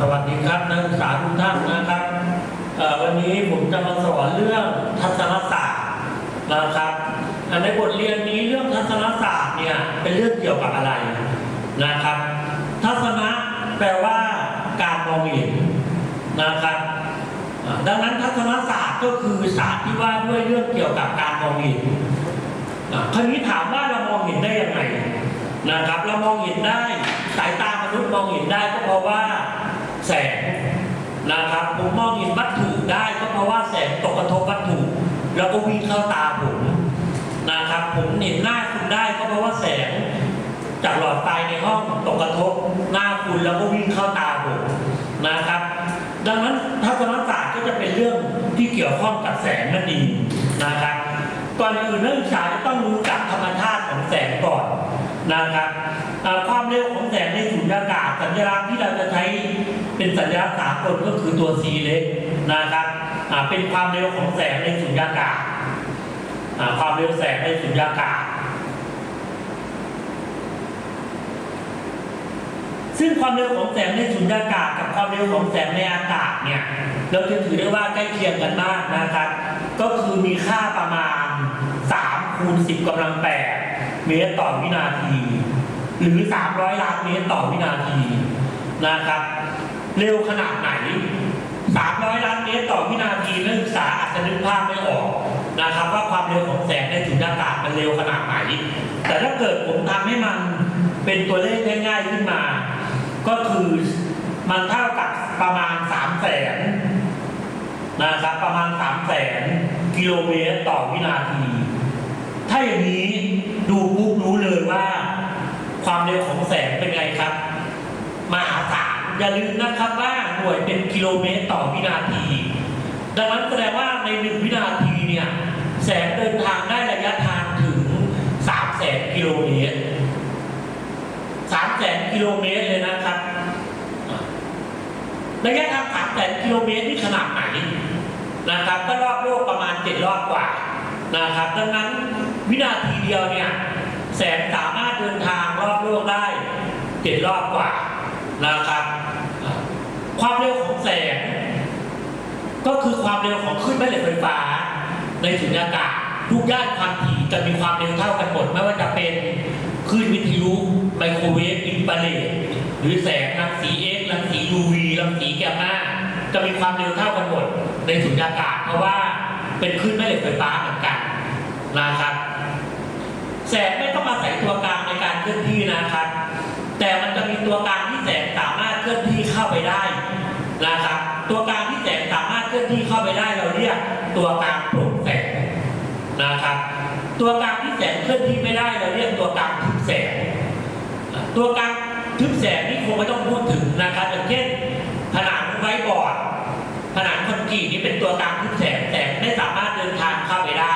สวัสดีครับนักศึกษาทุกท่านนะครับวันนี้ผมจะมาสอนเรื่องทัศนศาสตร์นะครับในบทเรียนนี้เรื่องทัศนศาสตร์เนี่ยเป็นเรื่องเกี่ยวกับอะไรนะครับ ทัศนะแปลว่าการมองเห็นนะครับดังนั้นทัศนศาสตร์ก็คือศาสตร์ที่ว่าด้วยเรื่องเกี่ยวกับการมองเห็นคราวนี้ถามว่าเรามองเห็นได้ยังไงนะครับ เรามองเห็นได้ สายตามนุษย์มองเห็นได้ก็เพราะว่าแสงนะครับผมมองเห็นวัตถุได้ก็เพราะว่าแสงตกกระทบวัตถุ แล้วก็วิ่งเข้าตาผมนะครับ ผมเห็นหน้าคุณได้ก็เพราะว่าแสง จากหลอดไฟในห้องตกกระทบหน้าคุณแล้วก็วิ่งเข้าตาผมนะครับ ดังนั้นทัศนศาสตร์ก็จะเป็นเรื่องที่เกี่ยวข้องกับแสงนั่นเองนะครับก่อนอื่นนักศึกษาจะต้องรู้จักธรรมชาติของแสงก่อนนะครับ ความเร็วของแสงในสุญญากาศสัญลักษณ์ที่เราจะใช้เป็นสัญลักษณ์สากลก็คือตัว c เล็กนะครับเป็นความเร็วของแสงในสุญญากาศความเร็วแสงในสุญญากาศ ซึ่งความเร็วของแสงในสุญญากาศ กับความเร็วของแสงในอากาศเนี่ยเราจะถือได้ว่าใกล้เคียงกันมากนะครับ ก็คือมีค่าประมาณ3คูณ10กำลัง8เมตรต่อวินาที หรือ 300 ล้านเมตรต่อวินาทีนะครับ เร็วขนาดไหน 300 ล้านเมตรต่อวินาทีนักศึกษาอาจจะนึกภาพไม่ออกนะครับ ว่าความเร็วของแสงในสุญญากาศมันเร็วขนาดไหน แต่ถ้าเกิดผมทำให้มันเป็นตัวเลขง่ายๆขึ้นมา ก็คือมันเท่ากับประมาณ3แสนนะครับประมาณ3แสนกิโลเมตรต่อวินาที ถ้าอย่างนี้ดูปุ๊บรู้เลยว่า ความเร็วของแสงเป็นไงครับมหาศาลอย่าลืมนะครับว่าหน่วยเป็นกิโลเมตรต่อวินาที ดังนั้นแสดงว่าในหนึ่งวินาทีเนี่ยแสงเดินทางได้ระยะทางถึง3 0 0แสนกิโลเมตร3 0 0แสนกิโลเมตรเลยนะครับระยะทาง3 0 0แสนกิโลเมตรนี่ขนาดไหนนะครับ ก็รอบโลกประมาณ7รอบกว่านะครับ ดังนั้นวินาทีเดียวเนี่ยแสงสามารถเดินทาง โลกได้7รอบกว่านะครับ ความเร็วของแสง ก็คือความเร็วของคลื่นแม่เหล็กไฟฟ้า ในสุญญากาศทุกย่านความถี่จะมีความเร็วเท่ากันหมด ไม่ว่าจะเป็นคลื่นวิทยุไมโครเวฟอินฟราเรดหรือแสงรังสีเอ็กซ์รังสี UV รังสีแกมมาจะมีความเร็วเท่ากันหมด ในสุญญากาศเพราะว่าเป็นคลื่นแม่เหล็กไฟฟ้าเหมือนกันนะครับแสงไม่ต้องอาศัยตัวกลาง เคลื่อนที่นะครับ แต่มันจะมีตัวกลางที่แสงสามารถเคลื่อนที่เข้าไปได้นะครับ ตัวกลางที่แสงสามารถเคลื่อนที่เข้าไปได้เราเรียกตัวกลางโปร่งแสงนะครับ ตัวกลางที่แสงเคลื่อนที่ไม่ได้เราเรียกตัวกลางทึบแสง ตัวกลางทึบแสงนี่คงไม่ต้องพูดถึงนะครับอย่างเช่นผนังไว้บอร์ดผนังคอนกรีตนี่เป็นตัวกลางทึบแสงแสงไม่สามารถเดินทางเข้าไปได้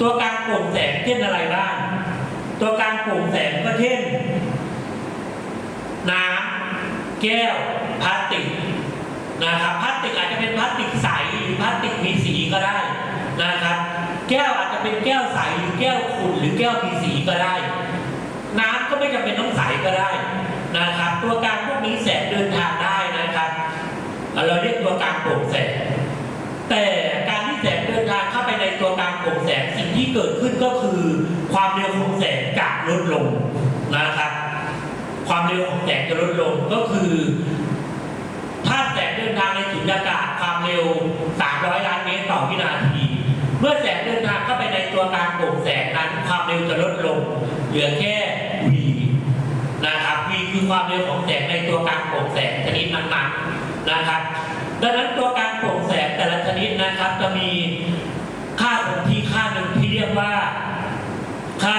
ตัวกลางโปร่งแสงเช่นอะไรบ้าง ตัวกลางโปร่งแสงก็เช่น น้ำแก้วพลาสติกนะครับพลาสติกอาจจะเป็นพลาสติกใสหรือพลาสติกมีสีก็ได้นะครับ แก้วอาจจะเป็นแก้วใสหรือแก้วขุ่นหรือแก้วมีสีก็ได้ น้ำก็ไม่จำเป็นต้องใสก็ได้นะครับ ตัวกลางพวกนี้แสงเดินทางได้นะครับ เราเรียกตัวกลางโปร่งแสงแต่การที่แสงเดินทางเข้าไปในตัวกลางโปร่งแสงสิ่งที่เกิดขึ้นก็คือ ลดลงนะครับ ความเร็วของแสงจะลดลงก็คือ ถ้าแสงเดินทางในสุญญากาศความเร็ว 300 ล้านเมตรต่อวินาที เมื่อแสงเดินทางเข้าไปในตัวกลางโปร่งแสงนั้น ความเร็วจะลดลง เหลือแค่ v นะครับ v คือความเร็วของแสงในตัวกลางโปร่งแสงชนิดนั้นๆนะครับ ดังนั้นตัวกลางโปร่งแสงแต่ละชนิดนะครับจะมีค่าคงที่ค่าหนึ่งที่เรียกว่าค่า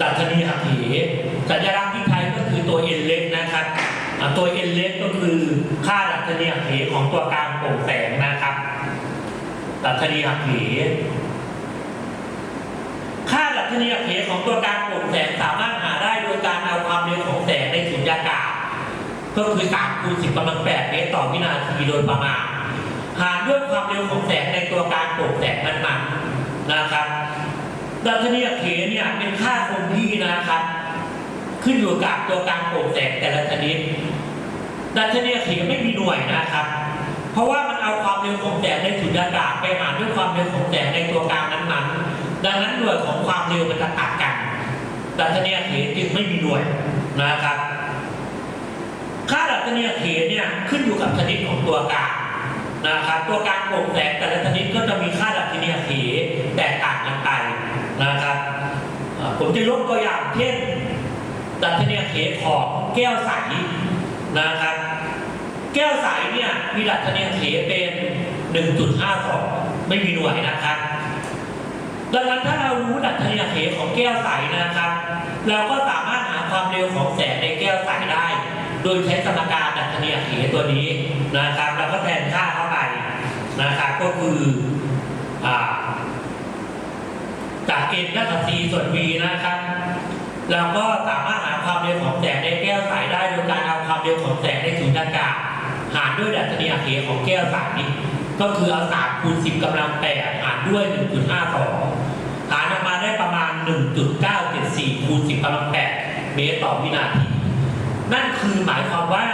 ดัชนีหักเหสัญลักษณ์ที่ใช้ก็คือตัว n เล็กนะครับอ่าตัว n เล็กก็คือค่าดัชนีหักเหของตัวกลางโปร่งแสงนะครับ ดัชนีหักเหค่าดัชนีหักเหของตัวกลางโปร่งแสงสามารถหาได้โดยการเอาความเร็วของแสงในสุญญากาศ ก็คือ3คูณ10กำลัง8เมตรต่อวินาทีโดยประมาณหารด้วยความเร็วของแสงในตัวกลางโปร่งแสงนั้นๆนะครับ ดัชนีเขเนี่ยเป็นค่าคงที่นะครับ ขึ้นอยู่กับตัวกางโปร่งแสงแต่ละชนิด ดัชนีเขไม่มีหน่วยนะครับ เพราะว่ามันเอาความเร็วของแสงในสุญญากาศไปหารด้วยความเร็วของแสงในตัวกลางนั้นๆ ดังนั้นหน่วยของความเร็วมันจะตัดกัน ดัชนีเขจึงไม่มีหน่วยนะครับ ค่าดัชนีเขเนี่ยขึ้นอยู่กับชนิดของตัวกลางนะครับ ตัวกางโปร่งแสงแต่ละชนิดก็จะมีค่าดัชนีเขแตกต่างกันไป นะครับ ผมจะยกตัวอย่างเช่นดัชนีเขของแก้วใสนะครับ แก้วใสเนี่ยมีดัชนีเขเป็น 1.52 ไม่มีหน่วยนะครับดังนั้นถ้าเรารู้ดัชนีเขของแก้วใสนะครับ เราก็สามารถหาความเร็วของแสงในแก้วใสได้ โดยใช้สมการดัชนีเขตัวนี้นะครับเราก็แทนค่าเข้าไปนะครับ ก็คืออ่า จาก n กับ c ส่วน v นะครับ เราก็สามารถหาความเร็วของแสงในแก้วใสได้โดยการเอาความเร็วของแสงในสุญญากาศหารด้วยดัชนีเขของแก้วใสก็คือเอา3คูณ10กำลัง8หารด้วย1.52หารออกมาได้ประมาณ1.974คูณ10กำลัง8เมตรต่อวินาที นั่นคือหมายความว่า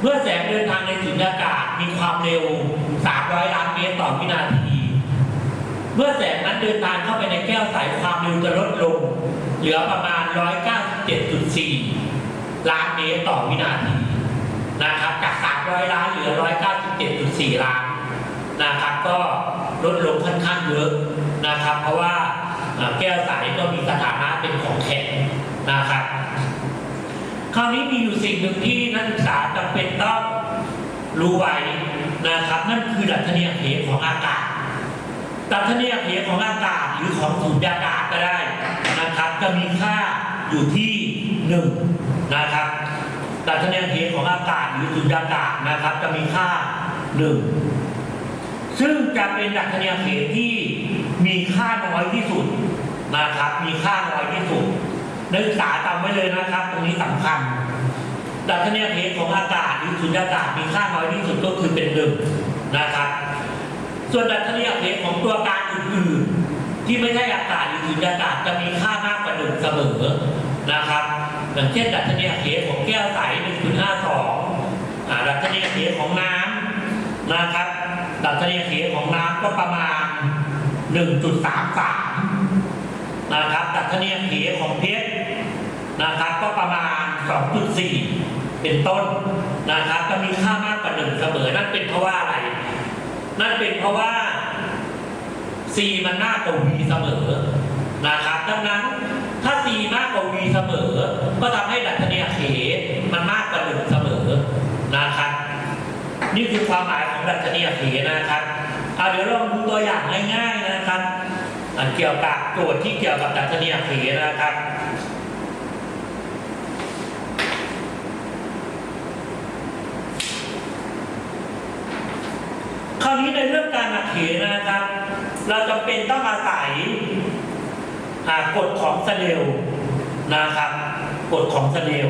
เมื่อแสงเดินทางในสุญญากาศมีความเร็ว 300 ล้านเมตรต่อวินาที เมื่อแสงนั้นเดินทางเข้าไปในแก้วใสความเร็วจะลดลง เหลือประมาณ 197.4 ล้านเมตรต่อวินาทีนะครับจาก 300 ล้านเหลือ 197.4 ล้านนะครับก็ลดลงค่อนข้างเยอะนะครับ เพราะว่าแก้วใสก็มีสถานะเป็นของแข็งนะครับคราวนี้มีอยู่สิ่งหนึ่งที่นักศึกษาจำเป็นต้องรู้ไว้นะครับ นั่นคือดัชนีเขของอากาศ ดัชนีเขของอากาศหรือของสุญญากาศก็ได้นะครับ จะมีค่าอยู่ที่หนึ่งนะครับดัชนีเขของอากาศหรือสุญญากาศนะครับ จะมีค่าหนึ่งซึ่งจะเป็นดัชนีเขที่มีค่าน้อยที่สุดนะครับ มีค่าน้อยที่สุดนักศึกษาจำไว้เลยนะครับ ตรงนี้สำคัญดัชนีเขของอากาศหรือสุญญากาศมีค่าน้อยที่สุดก็คือเป็นหนึ่งนะครับ ส่วนดัชนีเขของตัวกางอื่นๆ ที่ไม่ใช่อากาศหรือสุญญากาศจะมีค่ามากกว่าหนึ่งเสมอนะครับอย่างเช่นดัชนีเขของแก้วใส1.52ดัชนีเขของน้ำนะครับดัชนีเขของน้ำก็ประมาณ 1.33นะครับดัชนีเขของเพชรนะครับก็ประมาณ 2.4 เป็นต้นนะครับจะมีค่ามากกว่าหนึ่งเสมอนั่นเป็นเพราะว่าอะไร นั่นเป็นเพราะว่า C มันมากกว่า V เสมอนะครับดังนั้นถ้า C มากกว่า V เสมอ ก็ทำให้ดัชนีเขมันมากกว่าหนึ่งเสมอนะครับ นี่คือความหมายของดัชนีเขนะครับเอาเดี๋ยวลองดูตัวอย่างง่ายๆนะครับเกี่ยวกับโจทย์ที่เกี่ยวกับดัชนีเขนะครับ คราวนี้ในเรื่องการอักเขนะครับ เราจำเป็นต้องอาศัยกฎของสเนลนะครับกฎของสเนล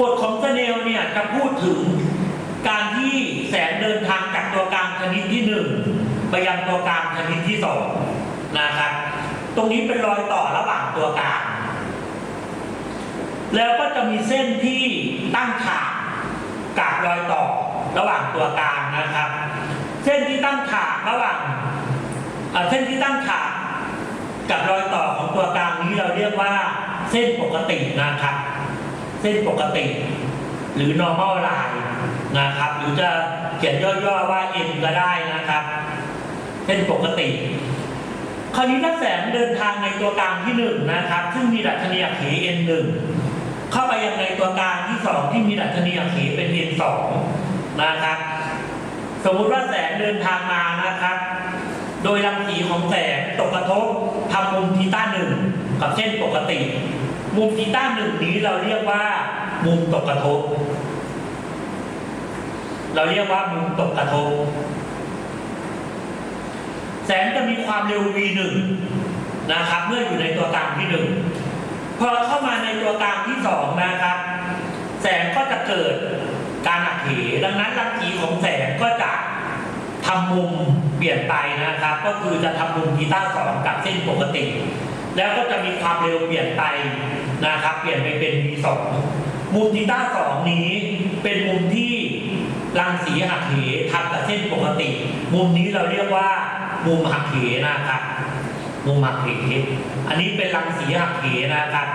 กฎของสเนลเนี่ยจะพูดถึงการที่แสงเดินทางจากตัวกลางชนิดที่หนึ่งไปยังตัวกลางชนิดที่สองนะครับ ตรงนี้เป็นรอยต่อระหว่างตัวกลาง แล้วก็จะมีเส้นที่ตั้งฉากกับรอยต่อระหว่างตัวกลางนะครับ เส้นที่ตั้งฉากระหว่างเส้นที่ตั้งฉากกับรอยต่อของตัวกลางนี้เราเรียกว่าเส้นปกตินะครับ เส้นปกติ หรือ normal line นะครับ หรือจะเขียนย่อๆว่า n ก็ได้นะครับ เส้นปกติ คราวนี้ถ้าแสงเดินทางในตัวกลางที่หนึ่งนะครับ ซึ่งมีดัชนีอักเข n หนึ่ง เข้าไปยังในตัวกลางที่สองที่มีดัชนีอักเขเป็น n สองนะครับ สมมุติว่าแสงเดินทางมานะครับ โดยรังสีของแสงตกกระทบทำมุมทีต้าหนึ่งกับเส้นปกติ มุมทีต้าหนึ่งนี้เราเรียกว่า มุมตกกระทบ เราเรียกว่ามุมตกกระทบ แสงจะมีความเร็ว v1 นะครับ เมื่ออยู่ในตัวกลางที่หนึ่ง พอเข้ามาในตัวกลางที่สองนะครับ แสงก็จะเกิดการหักเหดังนั้นรังสีของแสงก็จะทำมุมเปลี่ยนไปนะครับ ก็คือจะทำมุมทีต้าสองกับเส้นปกติ แล้วก็จะมีความเร็วเปลี่ยนไปนะครับ เปลี่ยนไปเป็น V2 มุมทีต้าสองนี้เป็นมุมที่รังสีหักเหทับกับเส้นปกติ มุมนี้เราเรียกว่ามุมหักเหนะครับ มุมหักเหอันนี้เป็นรังสีหักเหนะครับ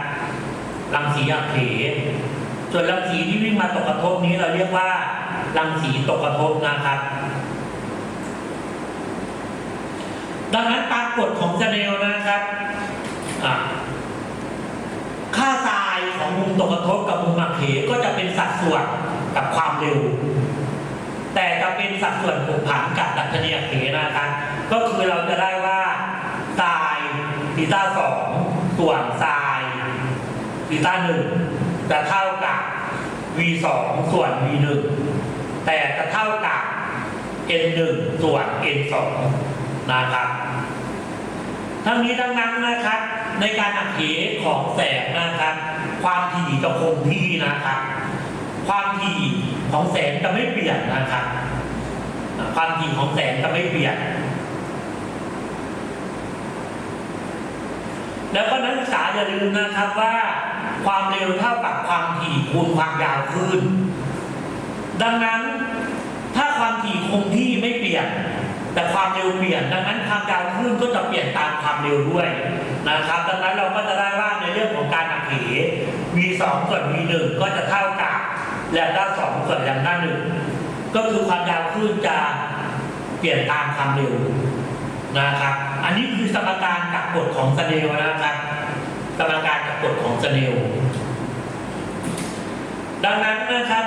รังสีหักเหส่วนรังสีที่วิ่งมาตกกระทบนี้เราเรียกว่ารังสีตกกระทบนะครับ ดังนั้นตากฎของสเนลนะครับค่าไซน์ของมุมตกกระทบกับมุมหักเหก็จะเป็นสัดส่วนกับความเร็ว แต่จะเป็นสัดส่วนผกผันกับดัชนีหักเหนะครับก็คือเราจะได้ว่า บีต้าสองส่วนไซน์ทีต้าหนึ่งจะเท่ากับ v สองส่วน v หนึ่งแต่จะเท่ากับ n หนึ่งส่วน n สองนะครับทั้งนี้ทั้งนั้นนะครับ ในการหักเหของแสงนะครับ ความถี่จะคงที่นะครับ ความถี่ของแสงจะไม่เปลี่ยนนะครับ ความถี่ของแสงจะไม่เปลี่ยน แล้วก็นักศึกษาอย่าลืมนะครับว่า ความเร็วเท่ากับความถี่คูณความยาวคลื่น ดังนั้นถ้าความถี่คงที่ไม่เปลี่ยน แต่ความเร็วเปลี่ยน ดังนั้นความยาวคลื่นก็จะเปลี่ยนตามความเร็วด้วยนะครับ ดังนั้นเราก็จะได้ว่าในเรื่องของการหักเห v2 ส่วน v1 ก็จะเท่ากับแลมด้า2ส่วนแลมด้า1ก็คือความยาวคลื่นจะเปลี่ยนตามความเร็ว นะครับ อันนี้คือสมการกับกฎของสเนลนะครับ สมการกับกฎของสเนลดังนั้นนะครับ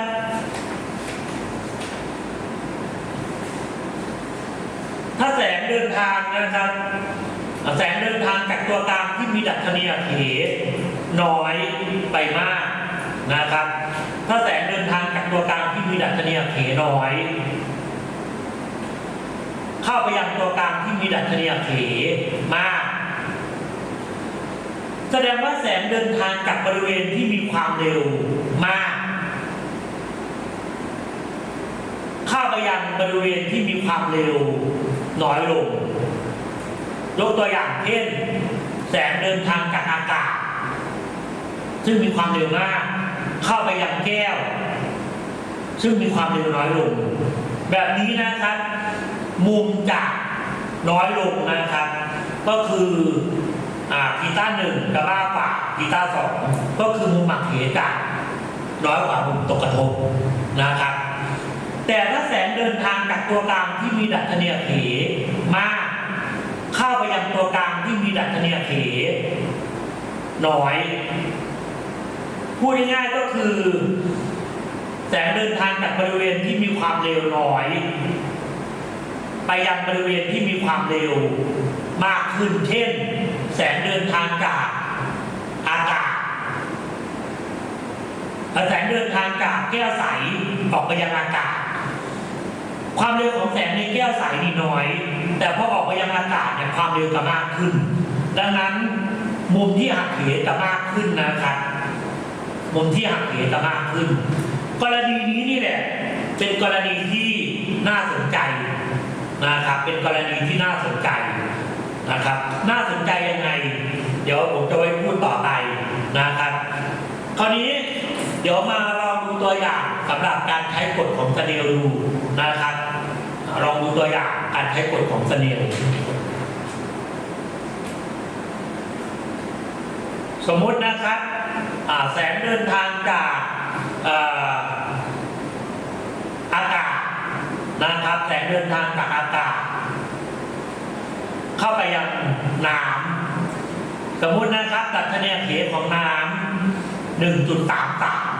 ถ้าแสงเดินทางนะครับ แสงเดินทางจากตัวกลางที่มีดัชนีอัเขน้อยไปมากนะครับ ถ้าแสงเดินทางจากตัวกลางที่มีดัชนีอัเขน้อย เข้าไปยังตัวกลางที่มีดัชนีอักเขมา แสดงว่าแสงเดินทางจากบริเวณที่มีความเร็วมากเข้าไปยังบริเวณที่มีความเร็วน้อยลงยกตัวอย่างเช่น แสงเดินทางจากอากาศ ซึ่งมีความเร็วมาก เข้าไปยังแก้ว ซึ่งมีความเร็วน้อยลง แบบนี้นะครับ มุมจากน้อยลงนะครับ ก็คือทีต้าหนึ่งจะมากกว่าทีตาสองก็คือมุมหมักเหจากน้อยกว่ามุมตกกระทบนะครับ แต่ถ้าแสงเดินทางจากตัวกลางที่มีดัชนีเขมาก เข้าไปยังตัวกลางที่มีดัชนีเขน้อย พูดง่ายๆก็คือ แสงเดินทางจากบริเวณที่มีความเร็วน้อย ไปยังบริเวณที่มีความเร็วมากขึ้น เช่น แสงเดินทางจากอากาศแสงเดินทางจากแก้วใสออกไปยังอากาศ ความเร็วของแสงในแก้วใสนี่น้อย แต่พอออกไปยังอากาศเนี่ยความเร็วจะมากขึ้น ดังนั้นมุมที่หักเหจะมากขึ้นนะครับมุมที่หักเหจะมากขึ้น กรณีนี้นี่แหละเป็นกรณีที่น่าสนใจ นะครับ เป็นกรณีที่น่าสนใจนะครับ น่าสนใจยังไง เดี๋ยวผมจะไว้พูดต่อไปนะครับ คราวนี้เดี๋ยวมาลองดูตัวอย่างสำหรับการใช้กฎของสเนลดูนะครับ ลองดูตัวอย่างการใช้กฎของสเนลสมมุตินะครับแสงเดินทางจากอากาศนะครับ แสงเดินทางจากอา ยังน้ำสมมุตินะครับดัชนีเขของน้ำหนึ่งจุดสามสาม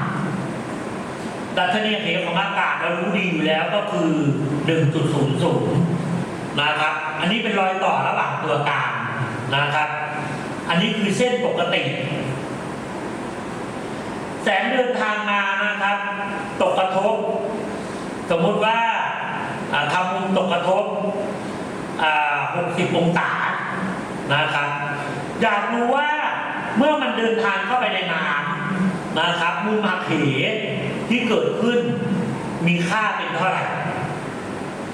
ดัชนีเขของอากาศเรารู้ดีอยู่แล้วก็คือหนึ่งจุดศูนย์ศูนย์นะครับ อันนี้เป็นรอยต่อระหว่างตัวกลางนะครับ อันนี้คือเส้นปกติ แสงเดินทางมานะครับ ตกกระทบ สมมุติว่าทำมุมตกกระทบ 60 องศานะครับ อยากรู้ว่าเมื่อมันเดินทางเข้าไปในน้ำนะครับมุมหักเหที่เกิดขึ้นมีค่าเป็นเท่าไหร่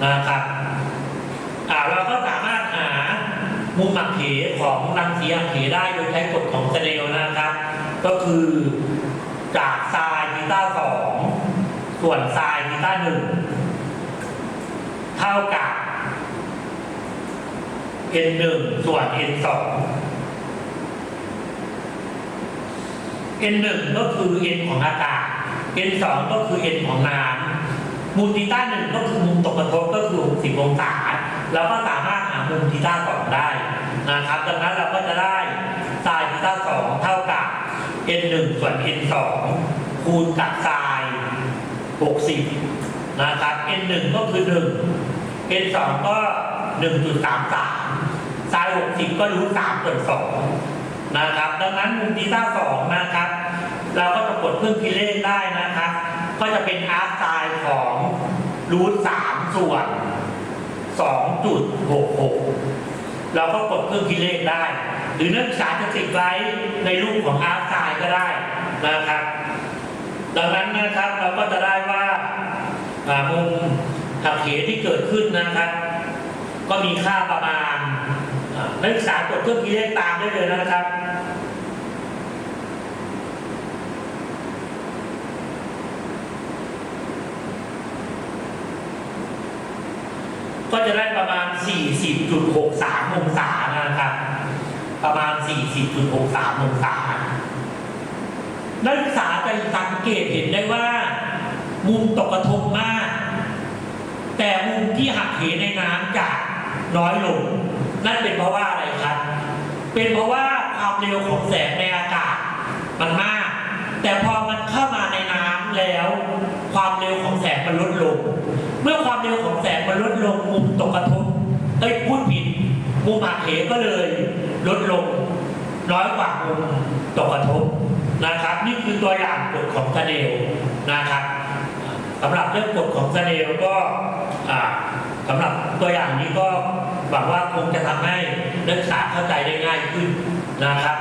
นะครับอ่าเราก็สามารถหามุมหักเหของรังสีหักเหได้โดยใช้กฎของสเนลนะครับ ก็คือจากไซน์ทีต้าสองส่วนไซน์ทีต้าหนึ่งเท่ากับ n หนึ่งส่วน n สอง n หนึ่งก็คือ n ของอากาศ n สองก็คือ n ของน้ำมุมทีต้าหนึ่งก็คือมุมตกกระทบก็คือ60องศาเราก็สามารถหามุมทีต้าสองได้นะครับดังนั้นเราก็จะได้ไซน์ทีต้าสองเท่ากับ n หนึ่งส่วน n สองคูณกับไซน์60นะครับ n หนึ่งก็คือ 1 n สองก็ 1.33ไซน์60ก็รู้3ส่วน2นะครับ ดังนั้นมุมทีต้าสองนะครับ เราก็จะกดเครื่องคิดเลขได้นะครับ ก็จะเป็นอาร์ตไซน์ของรูทสามส่วน2.66เราก็กดเครื่องคิดเลขได้ หรือนักศึกษาจะติดไว้ในรูปของอาร์ตไซน์ก็ได้นะครับ ดังนั้นนะครับเราก็จะได้ว่ามุมหักเหที่เกิดขึ้นนะครับ ก็มีค่าประมาณนักศึกษากดเครื่องคิดเลขตามได้เลยนะครับก็จะได้ประมาณ 40.63 องศานะครับ ประมาณ 40.63 องศา นักศึกษาจะสังเกตเห็นได้ว่า มุมตกกระทบมาก แต่มุมที่หักเหในน้ำจะ น้อยลง นั่นเป็นเพราะว่าอะไรครับ เป็นเพราะว่าความเร็วของแสงในอากาศมันมาก แต่พอมันเข้ามาในน้ำแล้ว ความเร็วของแสงมันลดลง เมื่อความเร็วของแสงมันลดลงมุมตกกระทบเอ้ยพูดผิดมุมหักเหก็เลยลดลง น้อยกว่ามุมตกกระทบนะครับ นี่คือตัวอย่างกฎของสเนลนะครับสำหรับเรื่องกฎของสเนลก็อ่า สำหรับตัวอย่างนี้ก็หวังว่าคงจะทำให้นักศึกษาเข้าใจได้ง่ายขึ้นนะครับ